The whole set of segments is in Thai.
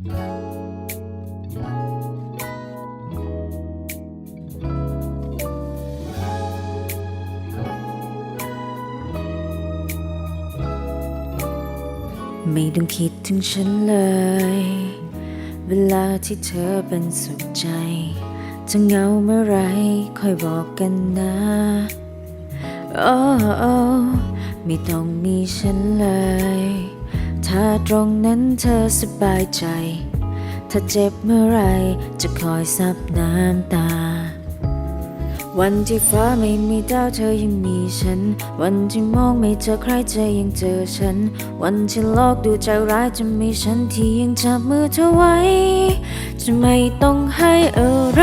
ไม่ต้องคิดถึงฉันเลย เวลาที่เธอเป็นสุขใจ จะเหงาเมื่อไรค่อยบอกกันนะโอ้ไม่ต้องมีฉันเลย ถ้าตรงนั้นเธอสบายใจ ถ้าเจ็บเมื่อไรจะคอยซับน้ำตา วันที่ฟ้าไม่มีดาวเธอยังมีฉัน วันที่มองไม่เจอใครเธอยังเจอฉัน วันที่โลกดูใจร้ายจะมีฉันที่ยังจับมือเธอไว้ จะไม่ต้องให้อะไร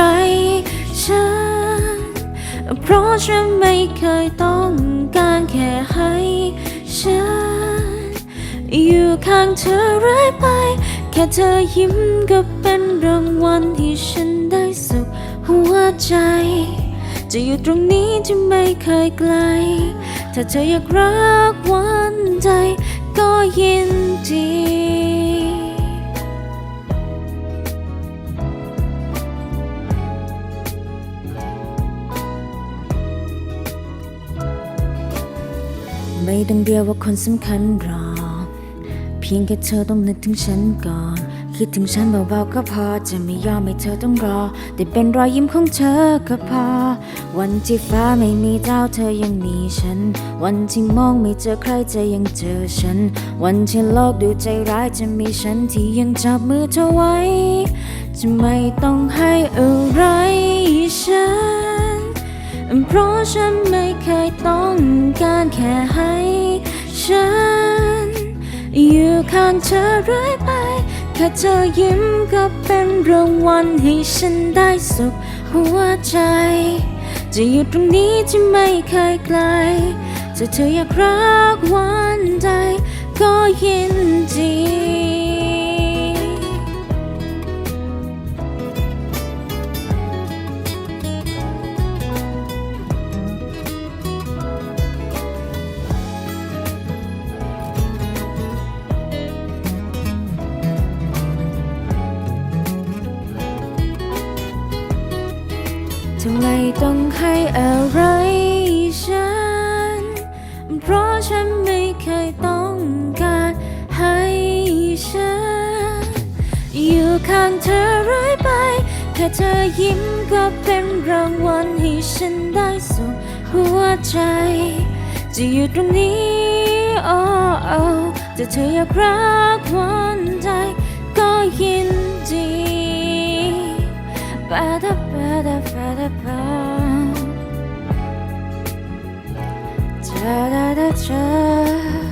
ฉันเพราะฉันไม่เคยต้องการแค่ให้ อยู่ข้างเธอเรื่อยไป แค่เธอยิ้มก็เป็นรางวัลที่ฉันได้สุขหัวใจ จะอยู่ตรงนี้จะไม่เคยไกล ถ้าเธออยากรักวันใจก็ยินดีไม่ต้องเรียกว่าคนสำคัญหรอก พียงแค่เธอต้องนึกถึงฉันก่อน คิดถึงฉันเบาๆก็พอ จะไม่ยอมให้เธอต้องรอ แต่เป็นรอยยิ้มของเธอก็พอ วันที่ฟ้าไม่มีดาวเธอยังมีฉัน วันที่มองไม่เจอใครจะยังเจอฉัน วันที่โลกดูใจร้ายจะมีฉันที่ยังจับมือเธอไว้ จะไม่ต้องให้อะไรฉัน เพราะฉันไม่เคยต้องการแค่ให้ เธอเรื่อยไปแค่เธอยิ้มก็เป็นรางวัลให้ฉันได้สุขหัวใจ จะอยู่ตรงนี้ที่ไม่เคยไกลจะเธออยากรักวันใดก็ยินดี ทำไมต้องให้อะไรฉัน เพราะฉันไม่เคยต้องการให้ฉัน อยู่ข้างเธอเรื่อยไป แค่เธอยิ้มก็เป็นรางวัลให้ฉันได้สุขหัวใจ จะอยู่ตรงนี้ โอ้โอ้จะเธออยากรักวันใจก็ยินดี 哒哒哒哒。